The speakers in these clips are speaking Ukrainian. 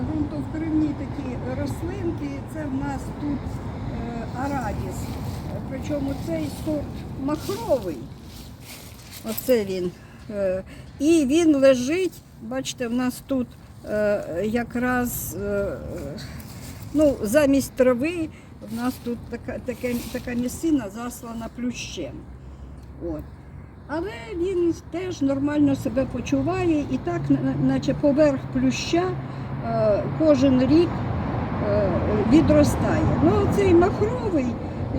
ґрунтовкривні такі рослинки. Це в нас тут е, арадіс. Причому цей сорт махровий. Оце він. Е, І він лежить, бачите, в нас тут е, якраз е, е, ну, замість трави в нас тут така, таке, така місцина заслана плющем. От. Але він теж нормально себе почуває і так, наче поверх плюща е, кожен рік е, відростає. Ну, цей махровий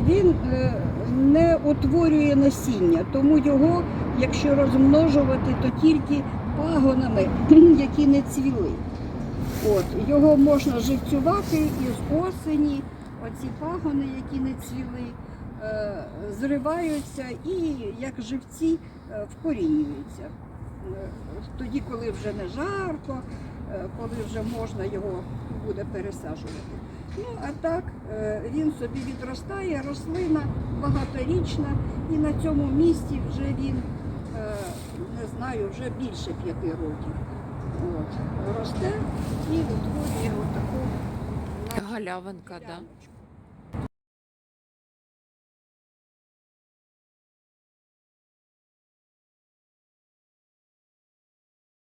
він е, не утворює насіння, тому його, якщо розмножувати, то тільки пагонами, які не цвіли. От, його можна живцювати із осені, оці пагони, які не цвіли, зриваються і як живці е, вкорінюються. Е, Тоді, коли вже не жарко, е, коли вже можна його буде пересаджувати. Ну, а так е, він собі відростає, рослина багаторічна, і на цьому місці вже він, е, не знаю, вже більше п'яти років. От, росте і утворює отаку Галявинка, да?